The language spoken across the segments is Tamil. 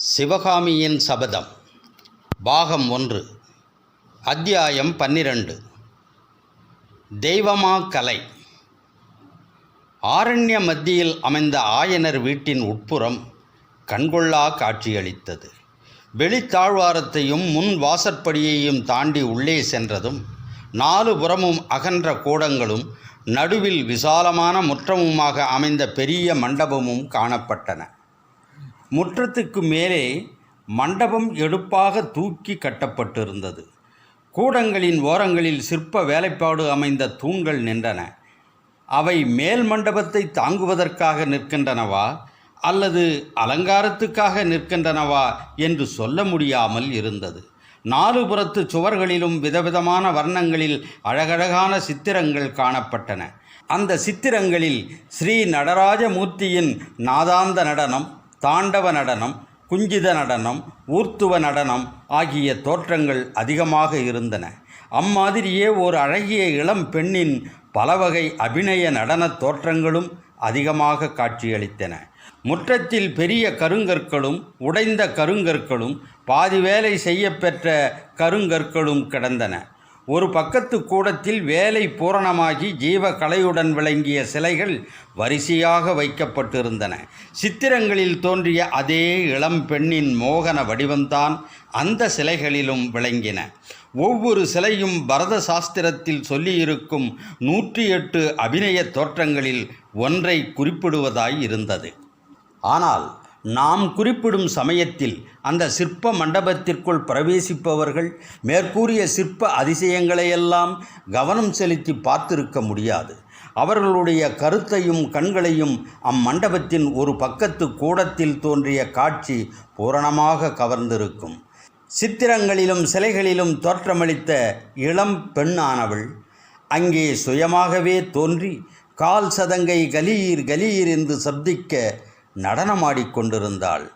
சிவகாமியின் சபதம் பாகம் ஒன்று அத்தியாயம் பன்னிரண்டு. தெய்வமா கலை. ஆரண்ய மத்தியில் அமைந்த ஆயனர் வீட்டின் உட்புறம் கண்கொள்ளா காட்சியளித்தது. வெளித்தாழ்வாரத்தையும் முன் வாசற்படியையும் தாண்டி உள்ளே சென்றதும் நாலு புறமும் அகன்ற கூடங்களும் நடுவில் விசாலமான முற்றமுமாக அமைந்த பெரிய மண்டபமும் காணப்பட்டன. முற்றத்துக்கு மேலே மண்டபம் எடுப்பாக தூக்கி கட்டப்பட்டிருந்தது. கூடங்களின் ஓரங்களில் சிற்ப வேலைப்பாடு அமைந்த தூண்கள் நின்றன. அவை மேல் மண்டபத்தை தாங்குவதற்காக நிற்கின்றனவா அல்லது அலங்காரத்துக்காக நிற்கின்றனவா என்று சொல்ல முடியாமல் இருந்தது. நாலு புறத்து சுவர்களிலும் விதவிதமான வர்ணங்களில் அழகழகான சித்திரங்கள் காணப்பட்டன. அந்த சித்திரங்களில் ஸ்ரீ நடராஜமூர்த்தியின் நாதாந்த நடனம் தாண்டவ நடனம் குஞ்சித நடனம் ஊர்த்துவ நடனம் ஆகிய தோற்றங்கள் அதிகமாக இருந்தன. அம்மாதிரியே ஒரு அழகிய இளம் பெண்ணின் பலவகை அபிநய நடனத் தோற்றங்களும் அதிகமாக காட்சியளித்தன. முற்றத்தில் பெரிய கருங்கற்களும் உடைந்த கருங்கற்களும் பாதி வேலை செய்யப்பெற்ற கருங்கற்களும் கிடந்தன. ஒரு பக்கத்து கூடத்தில் வேலை பூரணமாகி ஜீவ கலையுடன் விளங்கிய சிலைகள் வரிசையாக வைக்கப்பட்டிருந்தன. சித்திரங்களில் தோன்றிய அதே இளம் பெண்ணின் மோகன வடிவம்தான் அந்த சிலைகளிலும் விளங்கின. ஒவ்வொரு சிலையும் பரத சாஸ்திரத்தில் சொல்லியிருக்கும் நூற்றி எட்டு அபிநய தோற்றங்களில் ஒன்றை குறிப்பிடுவதாய் இருந்தது. ஆனால் நாம் குறிப்பிடும் சமயத்தில் அந்த சிற்ப மண்டபத்திற்குள் பிரவேசிப்பவர்கள் மேற்கூறிய சிற்ப அதிசயங்களையெல்லாம் கவனம் செலுத்தி பார்த்திருக்க முடியாது. அவர்களுடைய கருத்தையும் கண்களையும் அம்மண்டபத்தின் ஒரு பக்கத்து கூடத்தில் தோன்றிய காட்சி பூரணமாக கவர்ந்திருக்கும். சித்திரங்களிலும் சிலைகளிலும் தோற்றமளித்த இளம் பெண்ணானவள் அங்கே சுயமாகவே தோன்றி கால் சதங்கை கலீர் கலீர் என்று சப்திக்க நடனமாடிக்கொண்டிருந்தாள்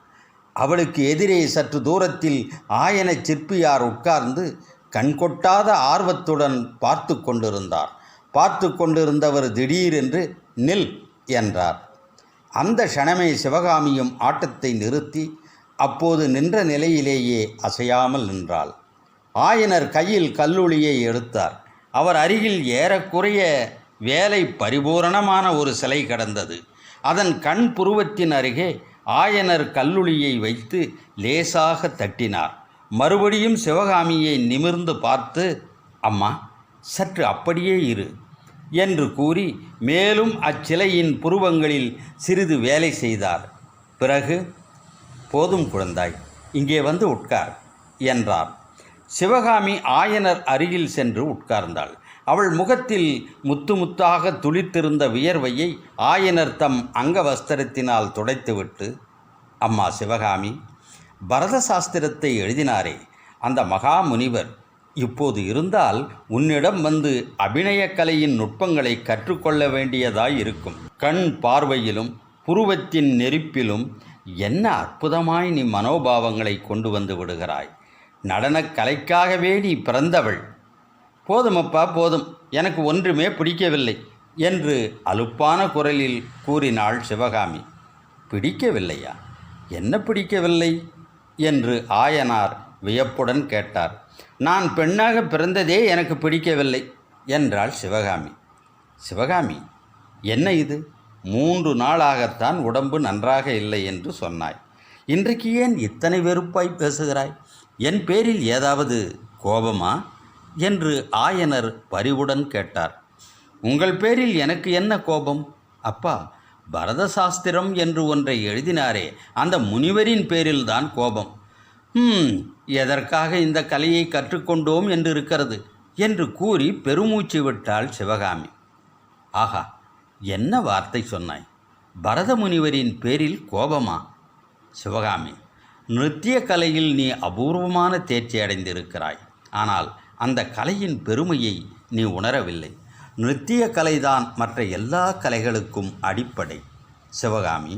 அவளுக்கு எதிரே சற்று தூரத்தில் ஆயன சிற்பியார் உட்கார்ந்து கண்கொட்டாத ஆர்வத்துடன் பார்த்து கொண்டிருந்தார். பார்த்து கொண்டிருந்தவர் திடீரென்று நில் என்றார். அந்த க்ஷணமே சிவகாமியும் ஆட்டத்தை நிறுத்தி அப்போது நின்ற நிலையிலேயே அசையாமல் நின்றாள். ஆயனர் கையில் கல்லுளியை எடுத்தார். அவர் அருகில் ஏறக்குறைய வேலை பரிபூரணமான ஒரு சிலை கடந்தது. அதன் கண் புருவத்தின் அருகே ஆயனர் கல்லுளியை வைத்து லேசாக தட்டினார். மறுபடியும் சிவகாமியை நிமிர்ந்து பார்த்து அம்மா சற்று அப்படியே இரு என்று கூறி மேலும் அச்சிலையின் புருவங்களில் சிறிது வேலை செய்தார். பிறகு போதும் குழந்தாய் இங்கே வந்து உட்கார் என்றார். சிவகாமி ஆயனர் அருகில் சென்று உட்கார்ந்தாள். அவள் முகத்தில் முத்து முத்தாக துளித்திருந்த வியர்வையை ஆயனர் தம் அங்கவஸ்திரத்தினால் துடைத்துவிட்டு அம்மா சிவகாமி பரத சாஸ்திரத்தை எழுதினாரே. அந்த மகா முனிவர் இப்போது இருந்தால் உன்னிடம் வந்து அபிநயக் கலையின் நுட்பங்களை கற்றுக்கொள்ள வேண்டியதாய் இருக்கும். கண் பார்வையிலும் புருவத்தின் நெருப்பிலும் என்ன அற்புதமாய் நீ மனோபாவங்களை கொண்டு வந்து விடுகிறாய். நடனக் கலைக்காகவே நீ பிறந்தவள். போதுமப்பா போதும். எனக்கு ஒன்றுமே பிடிக்கவில்லை என்று அலுப்பான குரலில் கூறினாள் சிவகாமி. பிடிக்கவில்லையா? என்ன பிடிக்கவில்லை? என்று ஆயனார் வியப்புடன் கேட்டார். நான் பெண்ணாக பிறந்ததே எனக்கு பிடிக்கவில்லை என்றாள் சிவகாமி. சிவகாமி என்ன இது? மூன்று நாளாகத்தான் உடம்பு நன்றாக இல்லை என்று சொன்னாய். இன்றைக்கு ஏன் இத்தனை வெறுப்பாய் பேசுகிறாய்? என் பேரில் ஏதாவது கோபமா? என்று ஆயனர் பரிவுடன் கேட்டார். உங்கள் பேரில் எனக்கு என்ன கோபம்? அப்பா பரத சாஸ்திரம் என்று ஒன்றை எழுதினாரே அந்த முனிவரின் பேரில்தான் கோபம். ம் எதற்காக இந்த கலையை கற்றுக்கொண்டோம் என்று இருக்கிறது என்று கூறி பெருமூச்சு விட்டாள் சிவகாமி. ஆஹா என்ன வார்த்தை சொன்னாய்? பரத முனிவரின் பேரில் கோபமா? சிவகாமி நிருத்திய கலையில் நீ அபூர்வமான தேர்ச்சி அடைந்திருக்கிறாய். ஆனால் அந்த கலையின் பெருமையை நீ உணரவில்லை. நிருத்திய கலைதான் மற்ற எல்லா கலைகளுக்கும் அடிப்படை. சிவகாமி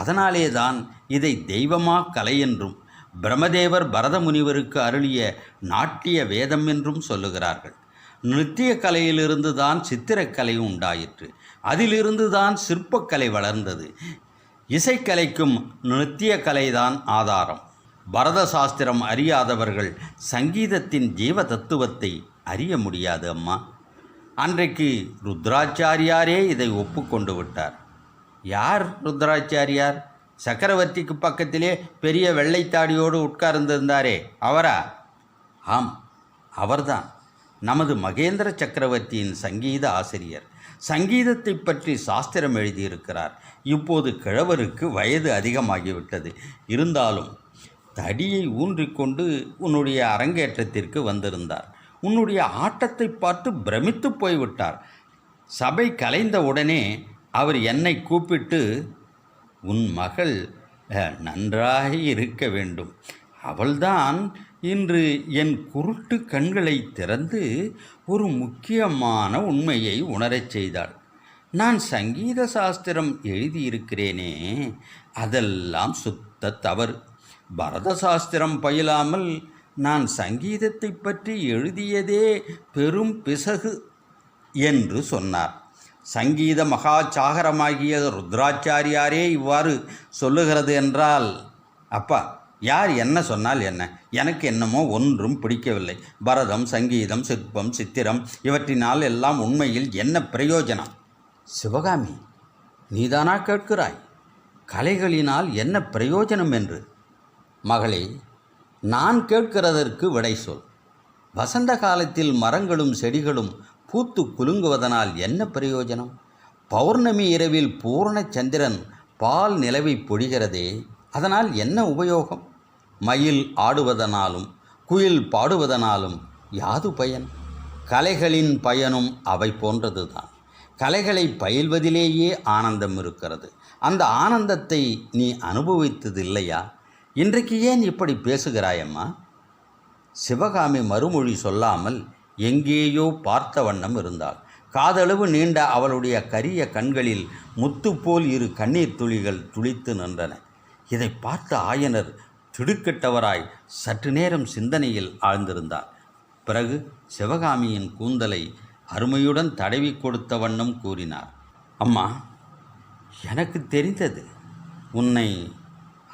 அதனாலே தான் இதை தெய்வமா கலை என்றும் பிரம்மதேவர் பரத முனிவருக்கு அருளிய நாட்டிய வேதம் என்றும் சொல்லுகிறார்கள். நிருத்திய கலையிலிருந்து தான் சித்திரக்கலை உண்டாயிற்று. அதிலிருந்து தான் சிற்பக்கலை வளர்ந்தது. இசைக்கலைக்கும் நிருத்திய கலைதான் ஆதாரம். பரத சாஸ்திரம் அறியாதவர்கள் சங்கீதத்தின் ஜீவ தத்துவத்தை அறிய முடியாது அம்மா. அன்றைக்கு ருத்ராச்சாரியாரே இதை ஒப்புக்கொண்டு விட்டார். யார் ருத்ராச்சாரியார்? சக்கரவர்த்திக்கு பக்கத்திலே பெரிய வெள்ளைத்தாடியோடு உட்கார்ந்திருந்தாரே அவரா? ஆம் அவர்தான். நமது மகேந்திர சக்கரவர்த்தியின் சங்கீத ஆசிரியர். சங்கீதத்தை பற்றி சாஸ்திரம் எழுதியிருக்கிறார். இப்போது கிழவருக்கு வயது அதிகமாகிவிட்டது. இருந்தாலும் தடியை ஊன்றிக்கொண்டு உன்னுடைய அரங்கேற்றத்திற்கு வந்திருந்தார். உன்னுடைய ஆட்டத்தை பார்த்து பிரமித்து போய்விட்டார். சபை கலைந்த உடனே அவர் என்னை கூப்பிட்டு உன் மகள் நன்றாக இருக்க வேண்டும். அவள்தான் இன்று என் குருட்டு கண்களை திறந்து ஒரு முக்கியமான உண்மையை உணரச் செய்தாள். நான் சங்கீத சாஸ்திரம் எழுதியிருக்கிறேனே அதெல்லாம் சுத்த தவறு. பரத சாஸ்திரம் பயிலாமல் நான் சங்கீதத்தை பற்றி எழுதியதே பெரும் பிசகு என்று சொன்னார். சங்கீத மகாச்சாகரமாகிய ருத்ராச்சாரியாரே இவ்வாறு சொல்லுகிறது என்றால் அப்பா யார் என்ன சொன்னால் என்ன? எனக்கு என்னமோ ஒன்றும் பிடிக்கவில்லை. பரதம் சங்கீதம் சிற்பம் சித்திரம் இவற்றினால் எல்லாம் உண்மையில் என்ன பிரயோஜனம்? சிவகாமி நீதானா கேட்கிறாய்? கலைகளினால் என்ன பிரயோஜனம் என்று? மகளே நான் கேட்கிறதற்கு விடை சொல். வசந்த காலத்தில் மரங்களும் செடிகளும் பூத்து குலுங்குவதனால் என்ன பிரயோஜனம்? பௌர்ணமி இரவில் பூர்ண சந்திரன் பால் நிலவை பொழிகிறதே அதனால் என்ன உபயோகம்? மயில் ஆடுவதனாலும் குயில் பாடுவதனாலும் யாது பயன்? கலைகளின் பயனும் அவை போன்றதுதான். கலைகளை பயில்வதிலேயே ஆனந்தம் இருக்கிறது. அந்த ஆனந்தத்தை நீ அனுபவித்ததில்லையா? இன்றைக்கு ஏன் இப்படி பேசுகிறாயம்மா? சிவகாமி மறுமொழி சொல்லாமல் எங்கேயோ பார்த்த வண்ணம் இருந்தாள். காதளவு நீண்ட அவளுடைய கரிய கண்களில் முத்துப்போல் இரு கண்ணீர் துளிகள் துளித்து நின்றன. இதை பார்த்த ஆயனர் திடுக்கிட்டவராய் சற்று நேரம் சிந்தனையில் ஆழ்ந்திருந்தார். பிறகு சிவகாமியின் கூந்தலை அருமையுடன் தடவி கொடுத்த வண்ணம் கூறினார். அம்மா எனக்கு தெரிந்தது உன்னை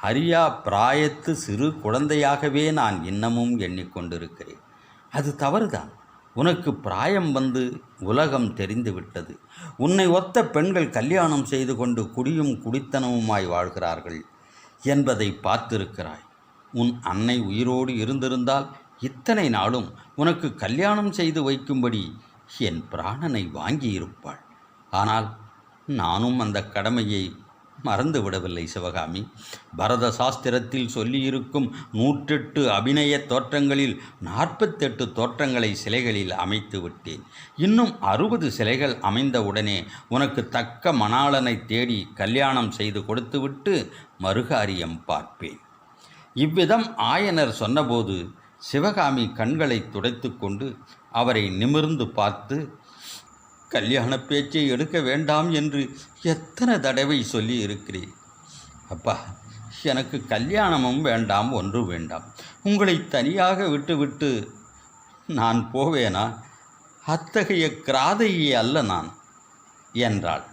அறியா பிராயத்து சிறு குழந்தையாகவே நான் இன்னமும் எண்ணிக்கொண்டிருக்கிறேன். அது தவறுதான். உனக்கு பிராயம் வந்து உலகம் தெரிந்துவிட்டது. உன்னை ஒத்த பெண்கள் கல்யாணம் செய்து கொண்டு குடியும் குடித்தனமுமாய் வாழ்கிறார்கள் என்பதை பார்த்திருக்கிறாய். உன் அன்னை உயிரோடு இருந்திருந்தால் இத்தனை நாளும் உனக்கு கல்யாணம் செய்து வைக்கும்படி என் பிராணனை வாங்கியிருப்பாள். ஆனால் நானும் அந்த கடமையை மறந்து விடவில்லை சிவகாமி. பரத சாஸ்திரத்தில் சொல்லியிருக்கும் நூற்றெட்டு அபிநய தோற்றங்களில் நாற்பத்தெட்டு தோற்றங்களை சிலைகளில் அமைத்து விட்டேன். இன்னும் அறுபது சிலைகள் அமைந்தவுடனே உனக்கு தக்க மணாளனை தேடி கல்யாணம் செய்து கொடுத்துவிட்டு மறுகாரியம் பார்ப்பேன். இவ்விதம் ஆயனர் சொன்னபோது சிவகாமி கண்களை துடைத்துக்கொண்டு அவரை நிமிர்ந்து பார்த்து கல்யாண பேச்சை எடுக்க வேண்டாம் என்று எத்தனை தடவை சொல்லி இருக்கிறேன் அப்பா எனக்கு கல்யாணமும் வேண்டாம் ஒன்று வேண்டாம். உங்களை தனியாக விட்டுவிட்டு நான் போவேனா? அத்தகைய கிராதையே அல்ல நான் என்றாள்.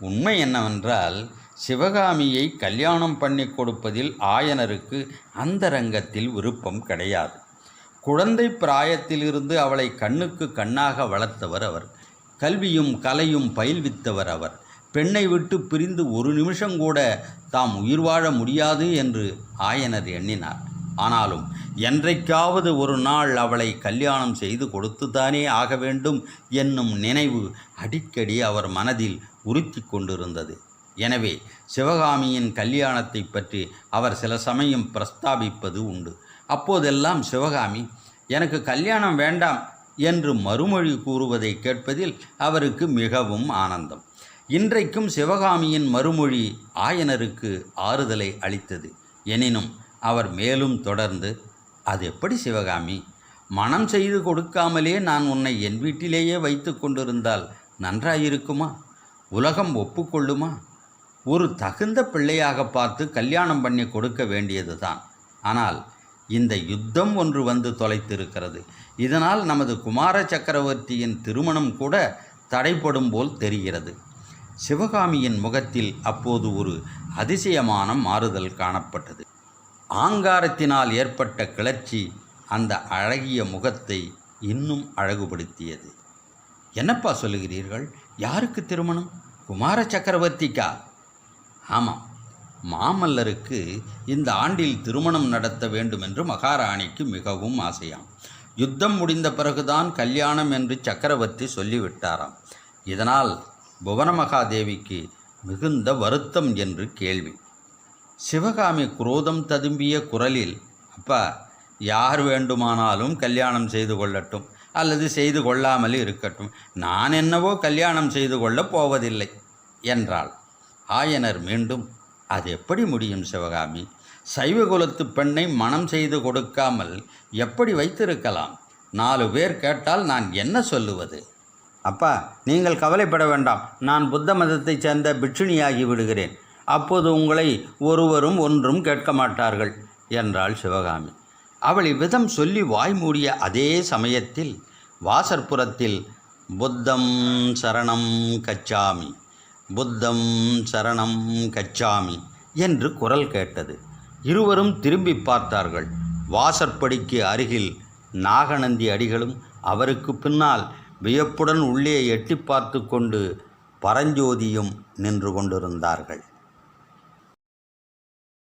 உண்மை என்னவென்றால் சிவகாமியை கல்யாணம் பண்ணி கொடுப்பதில் ஆயனருக்கு அந்தரங்கத்தில் விருப்பம் கிடையாது. குழந்தை பிராயத்திலிருந்து அவளை கண்ணுக்கு கண்ணாக வளர்த்தவர் அவர். கல்வியும் கலையும் பயில்வித்தவர் அவர். பெண்ணை விட்டு பிரிந்து ஒரு நிமிஷம் கூட தாம் உயிர் வாழ முடியாது என்று ஆயனர் எண்ணினார். ஆனாலும் என்றைக்காவது ஒரு நாள் அவளை கல்யாணம் செய்து கொடுத்துதானே ஆக வேண்டும் என்னும் நினைவு அடிக்கடி அவர் மனதில் உறுத்தி கொண்டிருந்தது. எனவே சிவகாமியின் கல்யாணத்தை பற்றி அவர் சில சமயம் பிரஸ்தாபிப்பது உண்டு. அப்போதெல்லாம் சிவகாமி எனக்கு கல்யாணம் வேண்டாம் என்று மறுமொழி கூறுவதை கேட்பதில் அவருக்கு மிகவும் ஆனந்தம். இன்றைக்கும் சிவகாமியின் மறுமொழி ஆயனருக்கு ஆறுதலை அளித்தது. எனினும் அவர் மேலும் தொடர்ந்து அது எப்படி சிவகாமி? மனம் செய்து கொடுக்காமலே நான் உன்னை என் வீட்டிலேயே வைத்து கொண்டிருந்தால் நன்றாயிருக்குமா? உலகம் ஒப்புக்கொள்ளுமா? ஒரு தகுந்த பிள்ளையாக பார்த்து கல்யாணம் பண்ணி கொடுக்க வேண்டியதுதான். ஆனால் இந்த யுத்தம் ஒன்று வந்து தொலைத்திருக்கிறது. இதனால் நமது குமார சக்கரவர்த்தியின் திருமணம் கூட தடைப்படும் போல் தெரிகிறது. சிவகாமியின் முகத்தில் அப்போது ஒரு அதிசயமான மாறுதல் காணப்பட்டது. ஆங்காரத்தினால் ஏற்பட்ட கிளர்ச்சி அந்த அழகிய முகத்தை இன்னும் அழகுபடுத்தியது. என்னப்பா சொல்லுகிறீர்கள்? யாருக்கு திருமணம்? குமார சக்கரவர்த்திக்கா? ஆமாம் மாமல்லருக்கு இந்த ஆண்டில் திருமணம் நடத்த வேண்டும் என்று மகாராணிக்கு மிகவும் ஆசையாம். யுத்தம் முடிந்த பிறகுதான் கல்யாணம் என்று சக்கரவர்த்தி சொல்லிவிட்டாராம். இதனால் புவனமகாதேவிக்கு மிகுந்த வருத்தம் என்று கேள்வி. சிவகாமி குரோதம் ததும்பிய குரலில் அப்பா யார் வேண்டுமானாலும் கல்யாணம் செய்து கொள்ளட்டும் அல்லது செய்து கொள்ளாமல் இருக்கட்டும். நான் என்னவோ கல்யாணம் செய்து கொள்ளப் போவதில்லை என்றாள். ஆயனர் மீண்டும் அது எப்படி முடியும் சிவகாமி? சைவகுலத்து பெண்ணை மனம் செய்து கொடுக்காமல் எப்படி வைத்திருக்கலாம்? நாலு பேர் கேட்டால் நான் என்ன சொல்லுவது? அப்பா நீங்கள் கவலைப்பட வேண்டாம். நான் புத்த மதத்தைச் சேர்ந்த பிட்சுணியாகி விடுகிறேன். அப்போது உங்களை ஒருவரும் ஒன்றும் கேட்க மாட்டார்கள் என்றாள் சிவகாமி. அவள் இவ்விதம் சொல்லி வாய் மூடிய அதே சமயத்தில் வாசற்புறத்தில் புத்தம் சரணம் கச்சாமி. புத்தம் சரணம் கச்சாமி என்று குரல் கேட்டது. இருவரும் திரும்பி பார்த்தார்கள். வாசற்படிக்கு அருகில் நாகநந்தி அடிகளும் அவருக்கு பின்னால் வியப்புடன் உள்ளே எட்டி பார்த்து கொண்டு பரஞ்சோதியும் நின்று கொண்டிருந்தார்கள்.